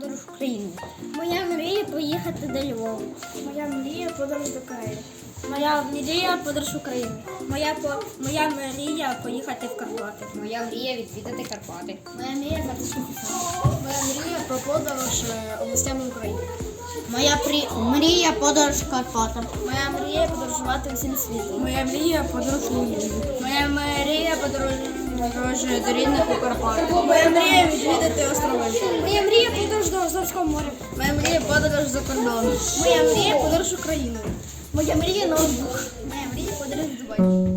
подорож в Україну. Моя мрія поїхати до Львова. Моя мрія подорож до Кореї. Моя мрія подорож в Україну. Моя по моя мрія поїхати в Карпати. Моя мрія відвідати Карпати. Моя мрія Моя мрія про подорож е, областями України. Моя мрія подорож Карпатам. Моя мрія подорожувати всім світом. Моя мрія подорож Моя мрія подорож до рідних у Карпатах. Моя мрія відвідати острови. Азовського моря. Моя мрія подорож за кордон. Моя мрія подорож Україною. Моя мрія ноутбук. Моя мрія подорож Дубай.